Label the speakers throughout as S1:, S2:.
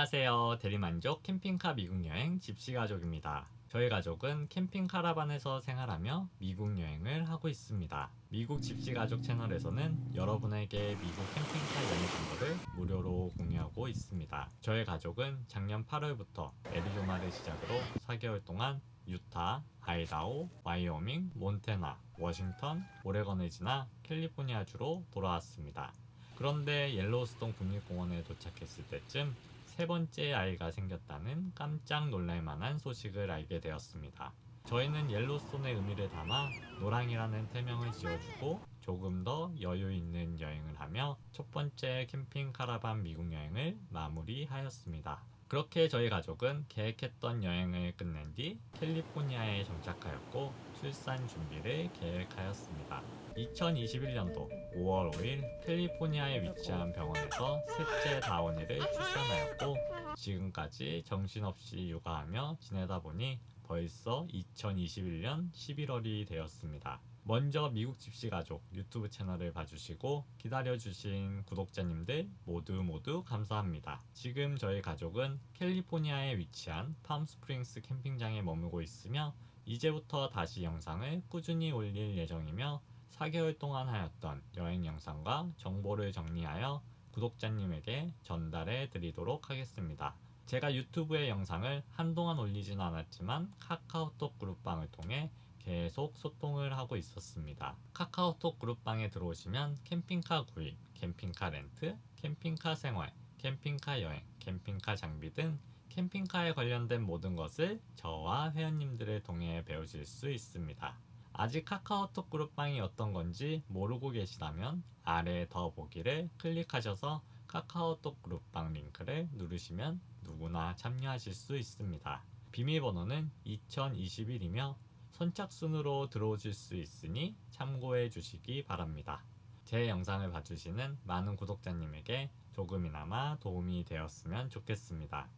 S1: 안녕하세요. 대리만족 캠핑카 미국 여행 집시 가족입니다. 저희 가족은 캠핑 카라반에서 생활하며 미국 여행을 하고 있습니다. 미국 집시 가족 채널에서는 여러분에게 미국 캠핑카 여행 정보를 무료로 공유하고 있습니다. 저희 가족은 작년 8월부터 애리조나를 시작으로 4개월 동안 유타, 아이다호, 와이오밍, 몬테나, 워싱턴, 오레건을 지나 캘리포니아주로 돌아왔습니다. 그런데 옐로우스톤 국립공원에 도착했을 때쯤 세 번째 아이가 생겼다는 깜짝 놀랄 만한 소식을 알게 되었습니다. 저희는 옐로우스톤의 의미를 담아 노랑이라는 태명을 지어주고 조금 더 여유 있는 여행을 하며 첫 번째 캠핑 카라반 미국 여행을 마무리하였습니다. 그렇게 저희 가족은 계획했던 여행을 끝낸 뒤 캘리포니아에 정착하였고 출산 준비를 계획하였습니다. 2021년도 5월 5일 캘리포니아에 위치한 병원에서 셋째 다원이를 출산하였고 지금까지 정신없이 육아하며 지내다 보니 벌써 2021년 11월이 되었습니다. 먼저 미국 집시 가족 유튜브 채널을 봐주시고 기다려주신 구독자님들 모두 모두 감사합니다. 지금 저희 가족은 캘리포니아에 위치한 팜스프링스 캠핑장에 머물고 있으며 이제부터 다시 영상을 꾸준히 올릴 예정이며 4개월 동안 하였던 여행 영상과 정보를 정리하여 구독자님에게 전달해 드리도록 하겠습니다. 제가 유튜브에 영상을 한동안 올리진 않았지만 카카오톡 그룹방을 통해 계속 소통을 하고 있었습니다. 카카오톡 그룹방에 들어오시면 캠핑카 구입, 캠핑카 렌트, 캠핑카 생활, 캠핑카 여행, 캠핑카 장비 등 캠핑카에 관련된 모든 것을 저와 회원님들을 통해 배우실 수 있습니다. 아직 카카오톡 그룹방이 어떤 건지 모르고 계시다면 아래 더 보기를 클릭하셔서 카카오톡 그룹방 링크를 누르시면 누구나 참여하실 수 있습니다. 비밀번호는 2021이며 선착순으로 들어오실 수 있으니 참고해 주시기 바랍니다. 제 영상을 봐주시는 많은 구독자님에게 조금이나마 도움이 되었으면 좋겠습니다.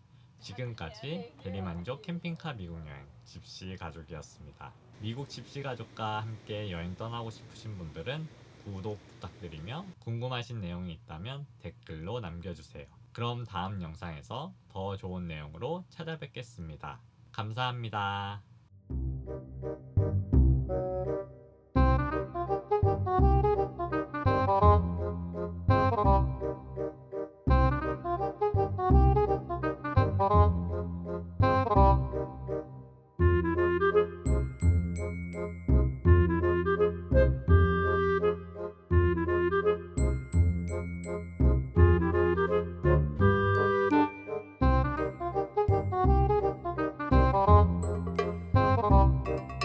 S1: 지금까지 대리만족 캠핑카 미국 여행 집시 가족이었습니다. 미국 집시 가족과 함께 여행 떠나고 싶으신 분들은 구독 부탁드리며 궁금하신 내용이 있다면 댓글로 남겨주세요. 그럼 다음 영상에서 더 좋은 내용으로 찾아뵙겠습니다. 감사합니다. Thank you.